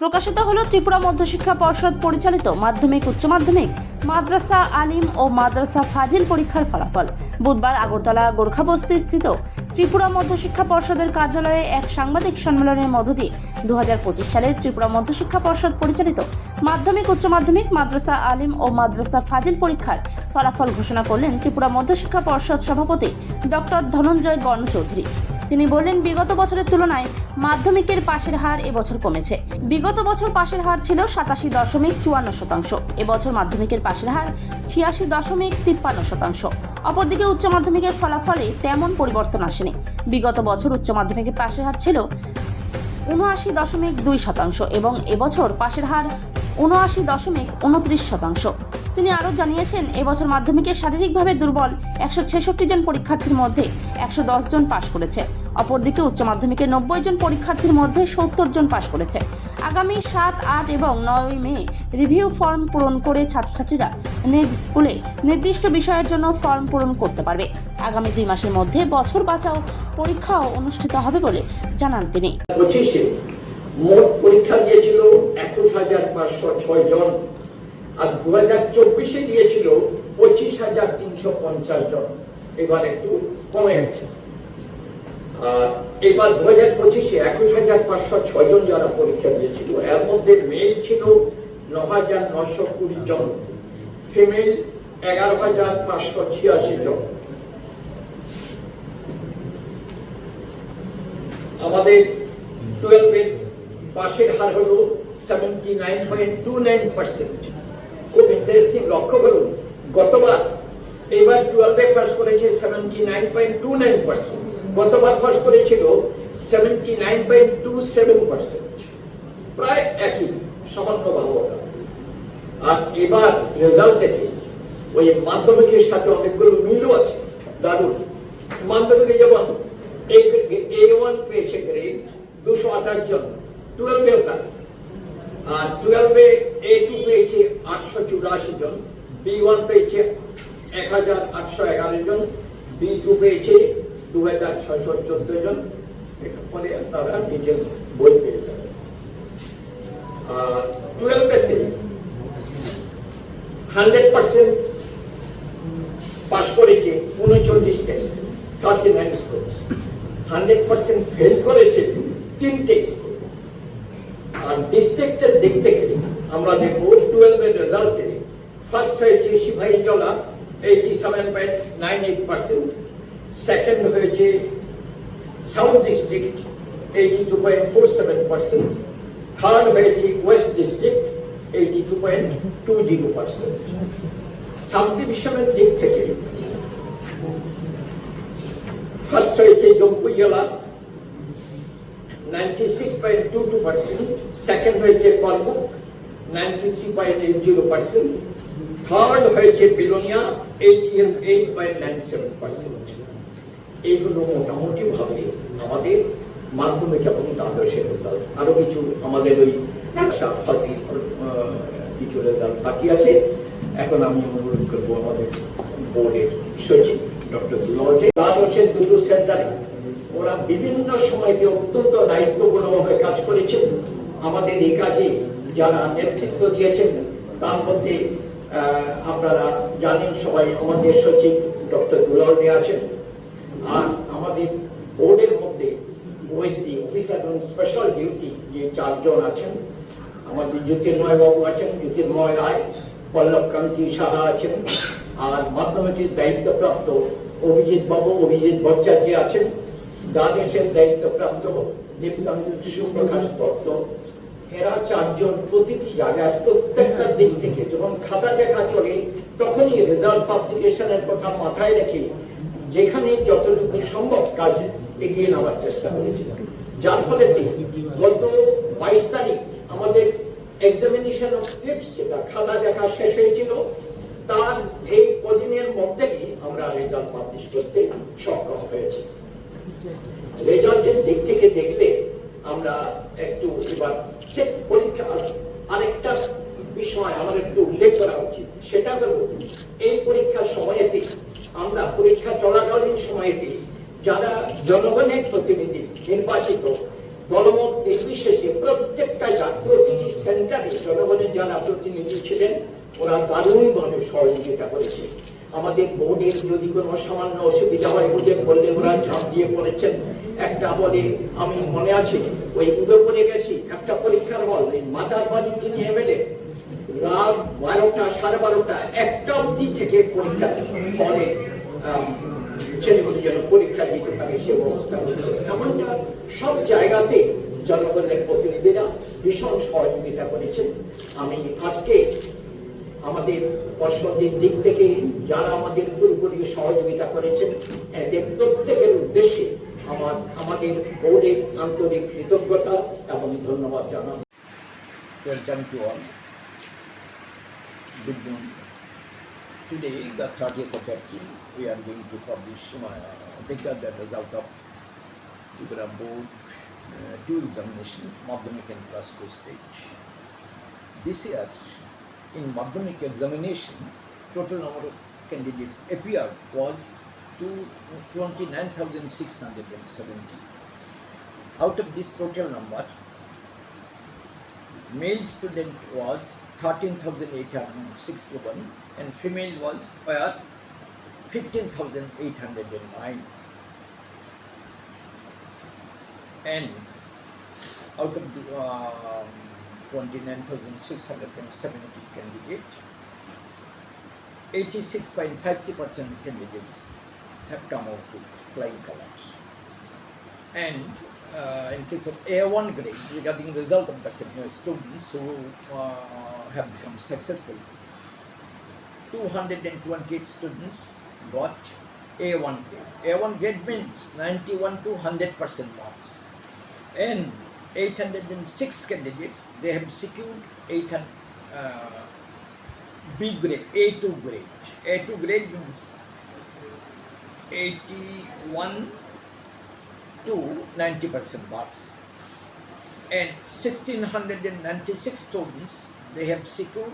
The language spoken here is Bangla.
প্রকাশিত হলো ত্রিপুরা মধ্যশিক্ষা পর্ষদ পরিচালিত মাধ্যমিক, উচ্চ মাধ্যমিক, মাদ্রাসা আলিম ও মাদ্রাসা ফাজিল পরীক্ষার ফলাফল। বুধবার আগরতলা গোর্খাবস্তি স্থিত ত্রিপুরা মধ্যশিক্ষা পর্ষদের কার্যালয়ে এক সাংবাদিক সম্মেলনের মধ্য দিয়ে দু হাজার পঁচিশ সালে ত্রিপুরা মধ্যশিক্ষা পর্ষদ পরিচালিত মাধ্যমিক, উচ্চ মাধ্যমিক, মাদ্রাসা আলিম ও মাদ্রাসা ফাজিল পরীক্ষার ফলাফল ঘোষণা করলেন ত্রিপুরা মধ্যশিক্ষা পর্ষদ সভাপতি ডক্টর ধনঞ্জয় গণ চৌধুরী। তিনি বললেন বিগত বছরের তুলনায় মাধ্যমিকের পাশের হার এবছর কমেছে। বিগত বছর পাশের হার ছিল সাতাশি দশমিক চুয়ান্ন শতাংশ, এবছর মাধ্যমিকের পাশের হার ছিয়াশি দশমিক তিপ্পান্ন শতাংশ। অপরদিকে উচ্চ মাধ্যমিকের ফলাফলে তেমন পরিবর্তন আসেনি। বিগত বছর উচ্চ মাধ্যমিকের পাশের হার ছিল উনআশি দশমিক দুই শতাংশ এবং এবছর পাশের হার উনআশি দশমিক উনত্রিশ শতাংশ। তিনি আরও জানিয়েছেন, এবছর মাধ্যমিকে শারীরিকভাবে দুর্বল একশো ছেষট্টি জন পরীক্ষার্থীর মধ্যে একশো দশ জন পাশ করেছে। অপরদিকে উচ্চ মাধ্যমিকে নব্বই জন পরীক্ষার্থীর মধ্যে সত্তর জন পাশ করেছে। আগামী সাত, আট এবং নয় মে রিভিউ ফর্ম পূরণ করে ছাত্রছাত্রীরা নিজ স্কুলে নির্দিষ্ট বিষয়ের জন্য ফর্ম পূরণ করতে পারবে। আগামী দুই মাসের মধ্যে বছর বাঁচাও পরীক্ষাও অনুষ্ঠিত হবে বলে জানান তিনি। মোট পরীক্ষা দিয়েছিল একুশ হাজার পাঁচশো ছয় জন। আর দু হাজার চব্বিশে দিয়েছিল পঁচিশ হাজার তিনশো পঞ্চাশ জন। এবার একটু কমে গেছে। আর এবার দু হাজার পঁচিশে একুশ হাজার পাঁচশো ছয় জন যারা পরীক্ষা দিয়েছিল, এর মধ্যে মেল ছিল ন হাজার নশো কুড়ি জন। ফিমেল এগারো হাজার পাঁচশো ছিয়াশি জন। আমাদের টুয়েলভের পাশের হার হলো seventy nine point two nine percent খুব ইন্টারেস্টিং লক্ষ্য করুন, গতবার, এবার টুয়েলভে পাস করেছে seventy nine point two nine percent গতবার পাস করেছিল seventy nine point two seven percent প্রায় একই, সামান্য ভালোটা আর এবার রেজাল্ট থেকে ওই মাধ্যমিকের সাথে অনেকগুলো মিলও আছে। দারুণ। মাধ্যমিকে যেমন এ ওয়ান পেয়েছে গ্রেড দুশো আঠাশ জন। টুয়েলভেও তাই আর টুয়েলভে এ টু পেয়েছে আটশো চুরাশি জন বি ওয়ান পেয়েছে এক হাজার আটশো এগারো জন বি টু পেয়েছে দু হাজার ছশো চোদ্দ জন। এটা পরে আপনারা ডিটেলস বই পেয়ে যাবেন। আর টুয়েলভেতে হান্ড্রেড পার্সেন্ট পাস করেছে উনচল্লিশ test thirty nine scores hundred percent fail করেছে তিনটে স্কুল আর ডিস্ট্রিক্টের দিক থেকে আমরা দেখব টুয়েলভের রেজাল্টে ফার্স্ট হয়েছে Sipahijala eighty seven point nine eight percent second হয়েছে south district eighty two point four seven percent third হয়েছে west district eighty two point two zero percent sub ডিভিশনের দিক থেকে। ফার্স্ট হয়েছে জম্মু জেলা ninety six point two two percent second হয়েছে জিরো পার্সেন্ট থার্ড হয়েছে Belonia eighty eight point nine seven percent এইগুলো মোটামুটি ভাবে আমাদের মাধ্যমিক এবং দ্বাদশের রেজাল্ট আরও কিছু আমাদের ওই আহ, কিছু রেজাল্ট বাকি আছে। এখন আমি অনুরোধ করব আমাদের বোর্ডের সচিব ডক্টর দুলজে দ্বাদশের দুটো সেন্টারে ওরা বিভিন্ন সময়তে অত্যন্ত দায়িত্বপূর্ণভাবে কাজ করেছেন। আমাদের এই কাজে যারা নেতৃত্ব দিয়েছেন, তার মধ্যে আপনারা জানেন সবাই আমাদের সচিব ডক্টর দুলাল দে আছেন। আর আমাদের বোর্ডের মধ্যে OSD officer on special duty যে চারজন আছেন, আমাদের জ্যোতির্ময় বাবু আছেন, জ্যোতির্ময় রায়, পল্লব কান্তি সাহা আছেন, আর মাধ্যমিকের দায়িত্বপ্রাপ্ত অভিজিৎ বাবু, অভিজিৎ ভট্টাচার্য আছেন। দ্বাদশের দায়িত্বপ্রাপ্ত দীপ্তান্ত সুপ্রকাশ দত্ত এরা চারজন প্রতিটি জায়গায় প্রত্যেকটা দিক থেকে যখন খাতা দেখা চলে, তখনই রেজাল্ট পাবলিকেশনের কথা মাথায় রেখে যেখানে যতটুকু সম্ভব কাজ এগিয়ে নেওয়ার চেষ্টা করেছিলাম যার ফলে গত বাইশ তারিখ আমাদের এক্সামিনেশন অফ স্ক্রিপ্টস যেটা খাতা দেখা শেষ হয়েছিল, তার এই কদিনের মধ্যেই আমরা রেজাল্ট পাবলিশ করতে সক্ষম হয়েছি। রেজাল্টের দিক থেকে দেখলে আমরা একটু এবার চেক পরীক্ষা আরেকটা বিষয় আমার একটু উল্লেখ করা উচিত, সেটা হলো এই পরীক্ষার সময়তে, আমরা পরীক্ষা চলাকালীন সময়তে যারা জনগণের প্রতিনিধি, নির্বাচিত, দলমত নির্বিশেষে প্রত্যেকটা যা- প্রতিটি সেন্টারে জনগণের যারা প্রতিনিধি ছিলেন, ওরা দারুণভাবে সহযোগিতা করেছে। আমাদের বোর্ডের যদি কোনো সামান্য অসুবিধা হয়, ওদের বললে ওরা ঝাঁপ দিয়ে পড়েছেন। একটা হলে আমি মনে আছে, ওই উদয়পুরে গেছি, একটা পরীক্ষার হল, এই মাতার বাড়ি তিনি এমএলএ রাত বারোটা, সাড়ে বারোটা, একটা অবধি থেকে পরীক্ষা হলে ছেলেগুলো যেন পরীক্ষা দিতে পারে, সে ব্যবস্থা। এমনটা সব জায়গাতে জনগণের প্রতিনিধিরা ভীষণ সহযোগিতা করেছেন। আমি আজকে আমাদের পশুদের দিক থেকে যারা আমাদের পুরোপুরি সহযোগিতা করেছেন, এদের প্রত্যেকের উদ্দেশ্যে আমার, আমাদের গৌরের আন্তরিক কৃতজ্ঞতা এবং ধন্যবাদ জানাব। Welcome to all good morning today the thirtieth of April we are going to publish দেখলাম that is out of Tripura board to examinations Madhyamik and class stage this year in Madhyamik examination, total number of candidates appeared was to 29,670. Out of this total number, male student was 13,861 and female was were 15,809 and out of the um, 29,670 candidate 86.50% candidates. have come out with flying colors. And uh, in case of A1 grade, regarding the result of the students who uh, have become successful, 228 students got A1 grade. A1 grade means 91 to 100 percent marks, and 806 candidates they have secured 800 uh, B grade, A2 grade. A2 grade means 81 to 90 percent marks and 1696 students they have secured